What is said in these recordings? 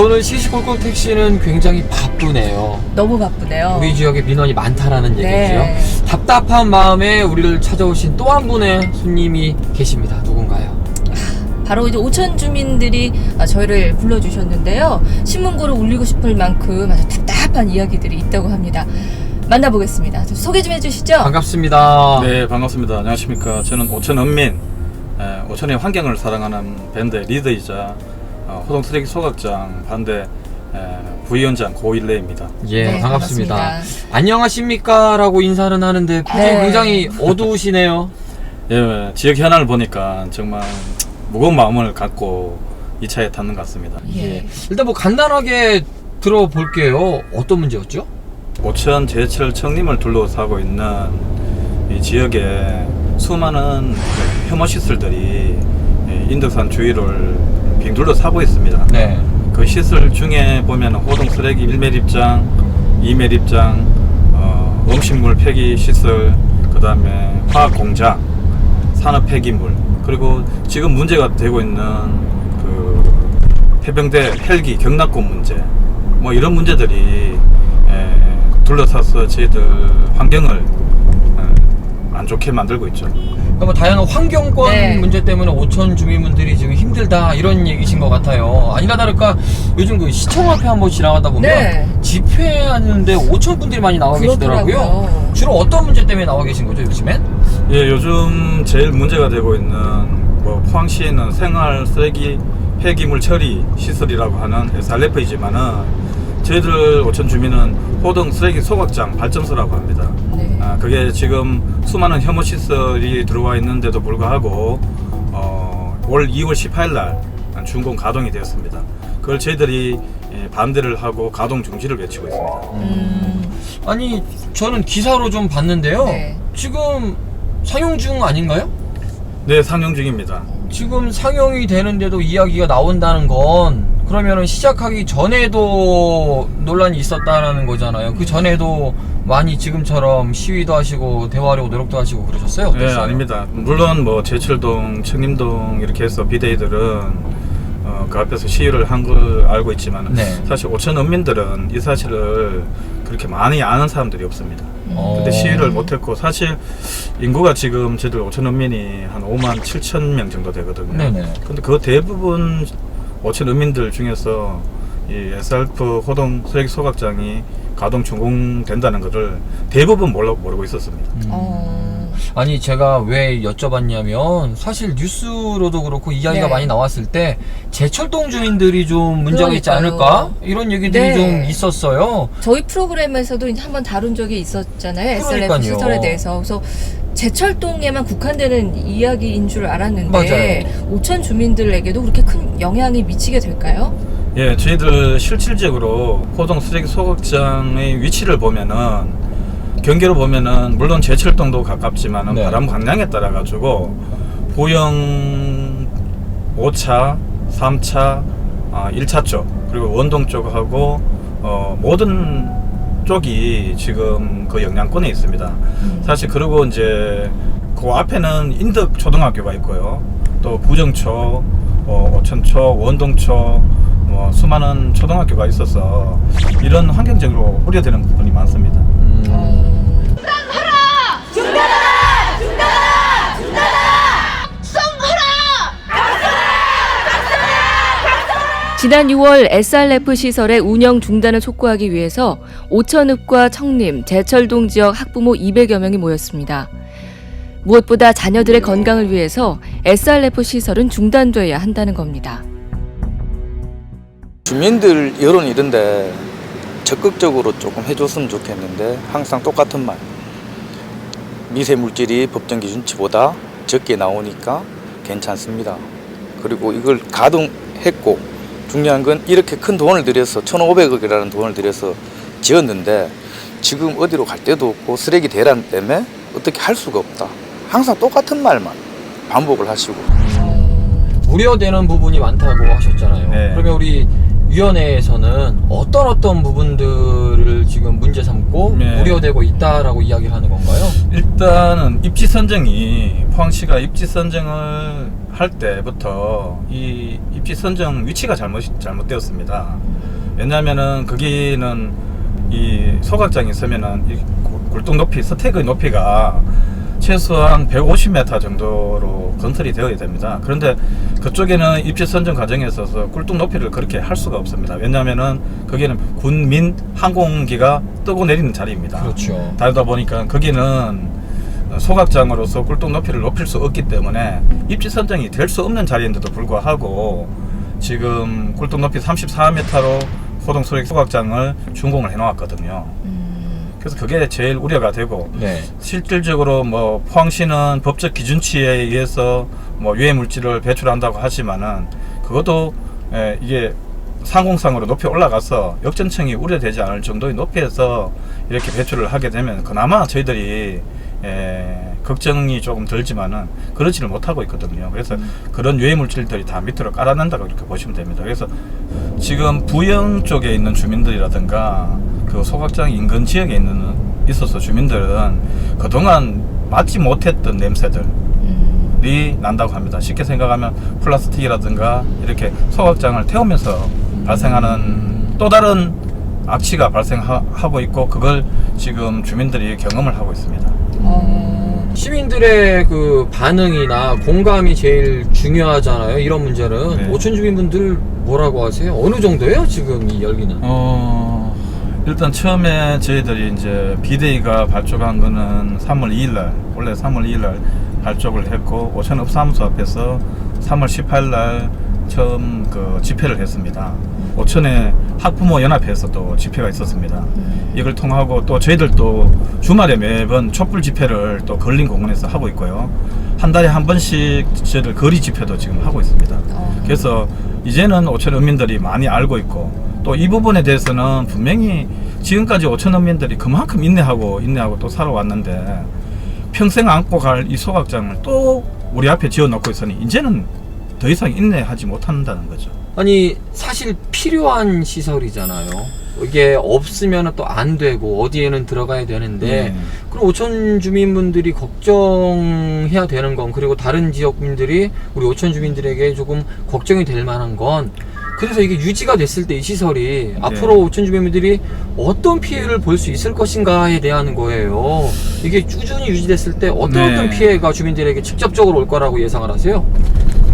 자 오늘 시시콜콜 택시는 굉장히 바쁘네요. 너무 바쁘네요. 우리 지역에 민원이 많다라는 네. 얘기죠. 답답한 마음에 우리를 찾아오신 또 한 분의 손님이 계십니다. 누군가요? 바로 이제 오천 주민들이 아, 저희를 불러주셨는데요. 신문고를 울리고 싶을 만큼 아주 답답한 이야기들이 있다고 합니다. 만나보겠습니다. 좀 소개 좀 해주시죠. 반갑습니다. 네 반갑습니다. 안녕하십니까. 저는 오천 은민, 에, 오천의 환경을 사랑하는 밴드 의 리더이자 어, 호동 쓰레기 소각장 반대 에, 부위원장 고일레입니다. 예, 네, 반갑습니다. 반갑습니다. 안녕하십니까? 라고 인사는 하는데 표정이 네. 굉장히 어두우시네요. 예, 지역 현안을 보니까 정말 무거운 마음을 갖고 이 차에 탔는 것 같습니다. 예. 일단 뭐 간단하게 들어볼게요. 어떤 문제였죠? 오천 제철 청림을 둘러싸고 있는 이 지역에 수많은 그 혐오 시설들이 예, 인덕산 주위를 빙 둘러싸고 있습니다. 네. 그 시설 중에 보면 호동 쓰레기 1매립장, 2매립장, 어, 음식물 폐기 시설, 그 다음에 화학 공장, 산업 폐기물, 그리고 지금 문제가 되고 있는 그 해병대 헬기 경납고 문제, 뭐 이런 문제들이 에, 둘러싸서 저희들 환경을 에, 안 좋게 만들고 있죠. 그러니까 뭐 다양한 환경권 네. 문제 때문에 오천 주민분들이 지금 힘들다 이런 얘기신 것 같아요. 아니나 다를까 요즘 그 시청 앞에 한번 지나가다 보면 네. 집회하는데 오천 분들이 많이 나와 계시더라고요. 그렇더라고요. 주로 어떤 문제 때문에 나와 계신 거죠 요즘엔? 예, 요즘 제일 문제가 되고 있는 뭐 포항시에는 생활 쓰레기 폐기물 처리 시설이라고 하는 SRF이지만은 저희들 오천 주민은 호등 쓰레기 소각장 발전소라고 합니다. 네. 아, 그게 지금 수많은 혐오 시설이 들어와 있는데도 불구하고 어, 올 2월 18일 날 준공 가동이 되었습니다. 그걸 저희들이 예, 반대를 하고 가동 중지를 외치고 있습니다. 음, 아니 저는 기사로 좀 봤는데요. 네. 지금 상영 중 아닌가요? 네, 상영 중입니다. 지금 상영이 되는데도 이야기가 나온다는 건 그러면은 시작하기 전에도 논란이 있었다라는 거잖아요. 그 전에도 많이 지금처럼 시위도 하시고 대화하려고 노력도 하시고 그러셨어요? 네, 어땠어요? 아닙니다. 물론 뭐 제철동, 청림동 이렇게 해서 비대위들은 어, 그 앞에서 시위를 한 걸 알고 있지만 네. 사실 오천 은민들은 이 사실을 그렇게 많이 아는 사람들이 없습니다. 어. 근데 시위를 못했고 사실 인구가 지금 저희들 오천 은민이 한 5만 7천 명 정도 되거든요. 네네. 근데 그 대부분 오천 은민들 중에서 이 SRF 호동 쓰레기 소각장이 가동 준공된다는 것을 대부분 몰라, 모르고 있었습니다. 음. 어, 아니 제가 왜 여쭤봤냐면 사실 뉴스로도 그렇고 이야기가 네. 많이 나왔을 때 제철동 주민들이 좀 문제가 있지 그러니까요. 않을까 이런 얘기들이 네. 좀 있었어요. 저희 프로그램에서도 이제 한번 다룬 적이 있었잖아요. SLF 그러니까요. 시설에 대해서. 그래서 제철동에만 국한되는 이야기인 줄 알았는데 맞아요. 오천 주민들에게도 그렇게 큰 영향이 미치게 될까요? 예, 저희들 실질적으로 호동 쓰레기 소각장의 위치를 보면은 경계로 보면은 물론 제철동도 가깝지만은 네. 바람 방향에 따라 가지고 보영 5차, 3차, 아, 1차 쪽 그리고 원동 쪽하고 어, 모든 쪽이 지금 그 영향권에 있습니다. 사실 그리고 이제 그 앞에는 인덕 초등학교가 있고요. 또 부정초, 어, 오천초, 원동초, 뭐 수많은 초등학교가 있어서 이런 환경적으로 우려되는 부분이 많습니다. 음. 지난 6월 SRF 시설의 운영 중단을 촉구하기 위해서 오천읍과 청림, 제철동 지역 학부모 200여 명이 모였습니다. 무엇보다 자녀들의 건강을 위해서 SRF 시설은 중단돼야 한다는 겁니다. 주민들 여론이 이런데 적극적으로 조금 해줬으면 좋겠는데 항상 똑같은 말. 미세 물질이 법정 기준치보다 적게 나오니까 괜찮습니다. 그리고 이걸 가동했고 중요한 건 이렇게 큰 돈을 들여서 1,500억이라는 돈을 들여서 지었는데 지금 어디로 갈 데도 없고 쓰레기 대란 때문에 어떻게 할 수가 없다. 항상 똑같은 말만 반복을 하시고 우려되는 부분이 많다고 하셨잖아요. 네. 그러면 우리 위원회에서는 어떤 어떤 부분들을 지금 문제 삼고 네. 우려되고 있다라고 이야기를 하는 건가요? 일단은 입지 선정이 포항시가 입지 선정을 할 때부터 이 입지 선정 위치가 잘못 잘못되었습니다. 왜냐하면은 거기는 이 소각장이 있으면은 이 굴- 굴뚝 높이 스택의 높이가 최소한 150m 정도로 건설이 되어야 됩니다. 그런데 그쪽에는 입지 선정 과정에 있어서 굴뚝 높이를 그렇게 할 수가 없습니다. 왜냐하면은 거기는 군민 항공기가 뜨고 내리는 자리입니다. 그렇죠. 다르다 보니까 거기는 소각장으로서 굴뚝 높이를 높일 수 없기 때문에 입지 선정이 될 수 없는 자리인데도 불구하고 지금 굴뚝 높이 34m로 호동 소액 소각장을 준공을 해놓았거든요. 그래서 그게 제일 우려가 되고 네. 실질적으로 뭐 포항시는 법적 기준치에 의해서 뭐 유해 물질을 배출한다고 하지만은 그것도 에, 이게 상공상으로 높이 올라가서 역전층이 우려되지 않을 정도의 높이에서 이렇게 배출을 하게 되면 그나마 저희들이 에, 걱정이 조금 덜지만은 그렇지를 못하고 있거든요. 그래서 그런 유해 물질들이 다 밑으로 깔아낸다고 이렇게 보시면 됩니다. 그래서 지금 부영 쪽에 있는 주민들이라든가 그 소각장 인근 지역에 있는 있어서 주민들은 그동안 맡지 못했던 냄새들 이 난다고 합니다. 쉽게 생각하면 플라스틱이라든가 이렇게 소각장을 태우면서 발생하는 또 다른 악취가 발생하고 있고 그걸 지금 주민들이 경험을 하고 있습니다. 시민들의 그 반응이나 공감이 제일 중요하잖아요. 이런 문제는 네. 오천 주민분들 뭐라고 하세요? 어느 정도예요? 지금 이 열기는? 어 일단 처음에 저희들이 이제 비대위가 발족한 거는 3월 2일 날 원래 3월 2일 날 발족을 했고 오천읍 사무소 앞에서 3월 18일 날 처음 그 집회를 했습니다. 오천에 학부모 연합회에서 또 집회가 있었습니다. 이걸 통하고 또 저희들도 주말에 매번 촛불 집회를 또 걸린 공원에서 하고 있고요. 한 달에 한 번씩 저희들 거리 집회도 지금 하고 있습니다. 그래서 이제는 오천 어민들이 많이 알고 있고 또 이 부분에 대해서는 분명히 지금까지 오천 어민들이 그만큼 인내하고 인내하고 또 살아왔는데 평생 안고 갈 이 소각장을 또 우리 앞에 지어놓고 있으니 이제는 더 이상 인내하지 못한다는 거죠. 아니 사실 필요한 시설이잖아요. 이게 없으면 또 안 되고 어디에는 들어가야 되는데 네. 그럼 오천 주민분들이 걱정해야 되는 건 그리고 다른 지역민들이 우리 오천 주민들에게 조금 걱정이 될 만한 건 그래서 이게 유지가 됐을 때 이 시설이 앞으로 오천 주민분들이 어떤 피해를 볼 수 있을 것인가에 대한 거예요. 이게 꾸준히 유지됐을 때 어떤 네. 어떤 피해가 주민들에게 직접적으로 올 거라고 예상을 하세요?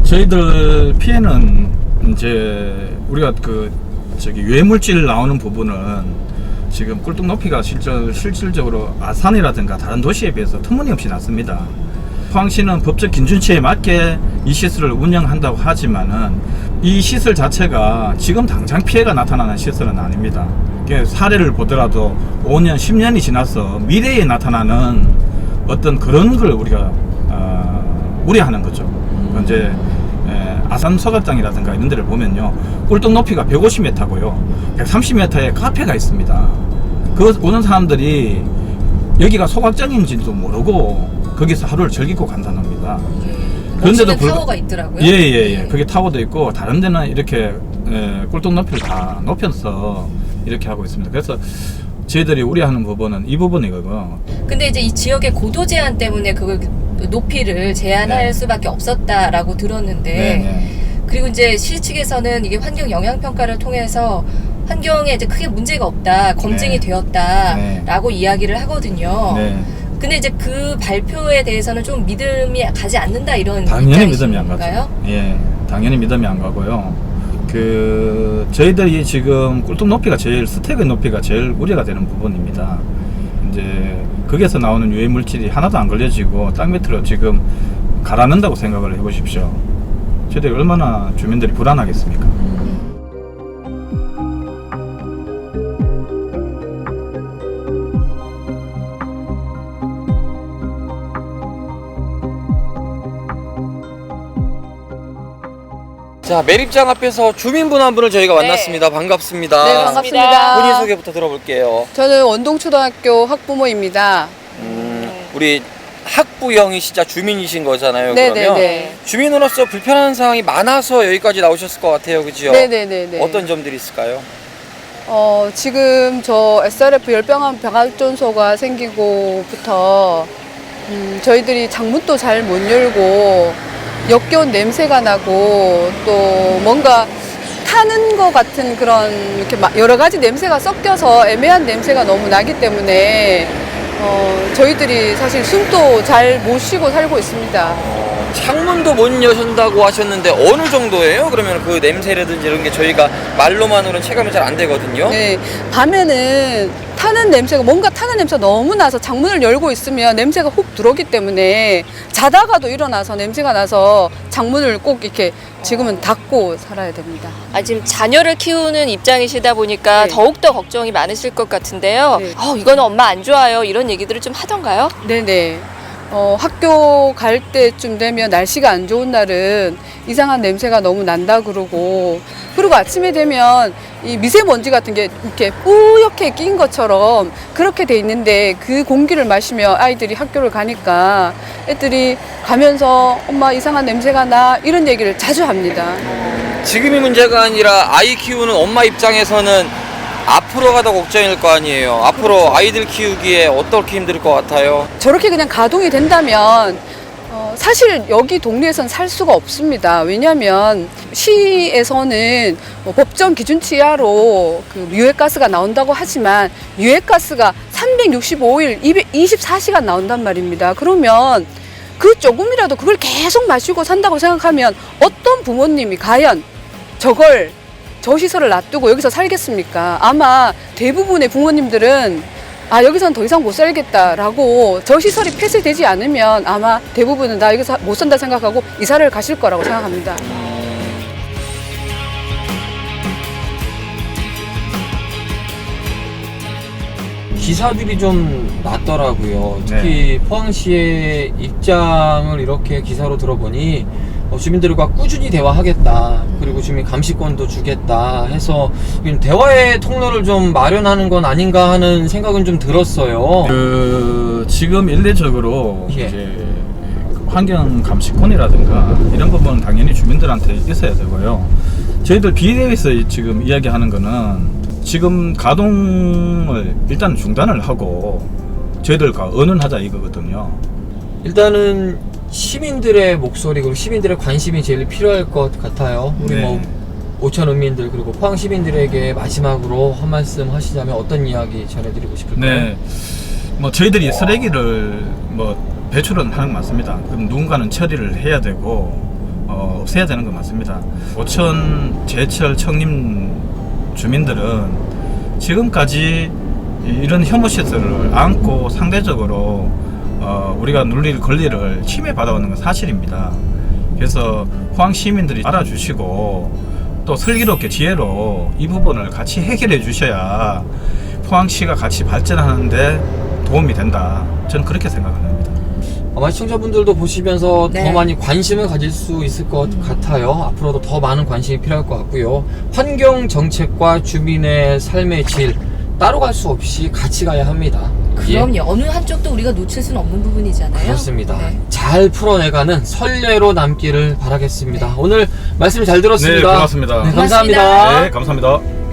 저희들 피해는 이제 우리가 그 저기 유해물질 나오는 부분은 지금 꿀뚝 높이가 실질, 실질적으로 아산이라든가 다른 도시에 비해서 터무니없이 낮습니다. 포항시는 법적 기준치에 맞게 이 시설을 운영한다고 하지만은 이 시설 자체가 지금 당장 피해가 나타나는 시설은 아닙니다. 사례를 보더라도 5년, 10년이 지나서 미래에 나타나는 어떤 그런 걸 우리가 어, 우려하는 거죠. 이제 에, 아산 소각장이라든가 이런 데를 보면요 꿀떡 높이가 150m고요 130m에 카페가 있습니다 그 오는 사람들이 여기가 소각장인지도 모르고 거기서 하루를 즐기고 간다는 겁니다 멋있는 불구- 타워가 있더라고요. 예예예 네. 그게 타워도 있고 다른 데는 이렇게 에, 꿀떡 높이를 다 높여서 이렇게 하고 있습니다 그래서 저희들이 우려하는 부분은 이 부분이거든요 근데 이제 이 지역의 고도 제한 때문에 그 높이를 제한할 네. 수밖에 없었다라고 들었는데 네. 그리고 이제 시 측에서는 이게 환경 영향 평가를 통해서 환경에 이제 크게 문제가 없다 검증이 네. 되었다라고 이야기를 하거든요. 네. 근데 이제 그 발표에 대해서는 좀 믿음이 가지 않는다 이런 당연히 믿음이 안? 가죠. 예, 당연히 믿음이 안 가고요. 그 저희들이 지금 꿀뚝 높이가 제일 스택의 높이가 제일 우려가 되는 부분입니다. 이제 거기에서 나오는 유해 물질이 하나도 안 걸려지고 땅 밑으로 지금 가라앉는다고 생각을 해보십시오. 저희들이 얼마나 주민들이 불안하겠습니까? 자 매립장 앞에서 주민분 한 분을 저희가 만났습니다. 반갑습니다. 네, 반갑습니다. 본인 소개부터 들어볼게요. 저는 원동초등학교 학부모입니다. 음, 우리 학부형이 진짜 주민이신 거잖아요. 네, 그러면 네, 네. 주민으로서 불편한 상황이 많아서 여기까지 나오셨을 것 같아요, 그죠? 네 네 네 네. 어떤 점들이 있을까요? 어, 지금 저 SRF 열병암 병합존소가 생기고부터 음, 저희들이 창문도 잘 못 열고 역겨운 냄새가 나고 또 뭔가 타는 것 같은 그런 이렇게 막 여러 가지 냄새가 섞여서 애매한 냄새가 너무 나기 때문에 어, 저희들이 사실 숨도 잘 못 쉬고 살고 있습니다. 창문도 못 여신다고 하셨는데 어느 정도예요? 그러면 그 냄새라든지 이런 게 저희가 말로만으로는 체감이 잘 안 되거든요. 네, 밤에는 타는 냄새가 뭔가 타는 냄새가 너무 나서 창문을 열고 있으면 냄새가 훅 들어오기 때문에 자다가도 일어나서 냄새가 나서 창문을 꼭 이렇게 지금은 닫고 살아야 됩니다. 아, 지금 자녀를 키우는 입장이시다 보니까 네. 더욱더 걱정이 많으실 것 같은데요. 네. 어, 이거는 엄마 안 좋아요. 이런 얘기들을 좀 하던가요? 네네. 어, 학교 갈 때쯤 되면 날씨가 안 좋은 날은 이상한 냄새가 너무 난다 그러고 그리고 아침에 되면 이 미세먼지 같은 게 이렇게 뿌옇게 낀 것처럼 그렇게 돼 있는데 그 공기를 마시며 아이들이 학교를 가니까 애들이 가면서 엄마 이상한 냄새가 나 이런 얘기를 자주 합니다. 지금이 문제가 아니라 아이 키우는 엄마 입장에서는 앞으로가 더 걱정일 거 아니에요. 앞으로 아이들 키우기에 어떻게 힘들 것 같아요? 저렇게 그냥 가동이 된다면 어, 사실 여기 동네에선 살 수가 없습니다. 왜냐하면 시에서는 뭐 법정 기준치 하로 그 유해가스가 나온다고 하지만 유해가스가 365일 224시간 나온단 말입니다. 그러면 그 조금이라도 그걸 계속 마시고 산다고 생각하면 어떤 부모님이 과연 저걸 저 시설을 놔두고 여기서 살겠습니까? 아마 대부분의 부모님들은 아 여기선 더 이상 못 살겠다라고 저 시설이 폐쇄되지 않으면 아마 대부분은 나 여기서 못 산다 생각하고 이사를 가실 거라고 생각합니다. 기사들이 좀 낮더라고요. 특히 포항시의 입장을 이렇게 기사로 들어보니 어, 주민들과 꾸준히 대화하겠다. 그리고 주민 감시권도 주겠다 해서 좀 대화의 통로를 좀 마련하는 건 아닌가 하는 생각은 좀 들었어요. 그 지금 일례적으로 예. 이제 환경 감시권이라든가 이런 부분은 당연히 주민들한테 있어야 되고요. 저희들 비대에서 지금 이야기하는 거는 지금 가동을 일단 중단을 하고 저희들과 의논하자 이거거든요. 일단은 시민들의 목소리 그리고 시민들의 관심이 제일 필요할 것 같아요. 우리 네. 뭐 오천 은민들 그리고 포항 시민들에게 마지막으로 한 말씀 하시자면 어떤 이야기 전해드리고 싶을까요? 네. 뭐 저희들이 쓰레기를 뭐 배출은 하는 거 맞습니다. 그럼 누군가는 처리를 해야 되고 어, 없애야 되는 거 맞습니다. 오천 제철 청림 주민들은 지금까지 이- 이런 혐오 시설을 안고 상대적으로 어, 우리가 누릴 권리를 침해받아오는 건 사실입니다. 그래서 포항 시민들이 알아주시고 또 슬기롭게 지혜로 이 부분을 같이 해결해 주셔야 포항시가 같이 발전하는데 도움이 된다. 저는 그렇게 생각합니다. 아마 시청자분들도 보시면서 네. 더 많이 관심을 가질 수 있을 것 같아요. 앞으로도 더 많은 관심이 필요할 것 같고요. 환경 정책과 주민의 삶의 질 따로 갈 수 없이 같이 가야 합니다. 예, 그럼요. 어느 한쪽도 우리가 놓칠 수는 없는 부분이잖아요. 그렇습니다. 네. 잘 풀어내가는 선례로 남기를 바라겠습니다. 오늘 말씀 잘 들었습니다. 네, 고맙습니다. 네, 감사합니다. 네, 감사합니다.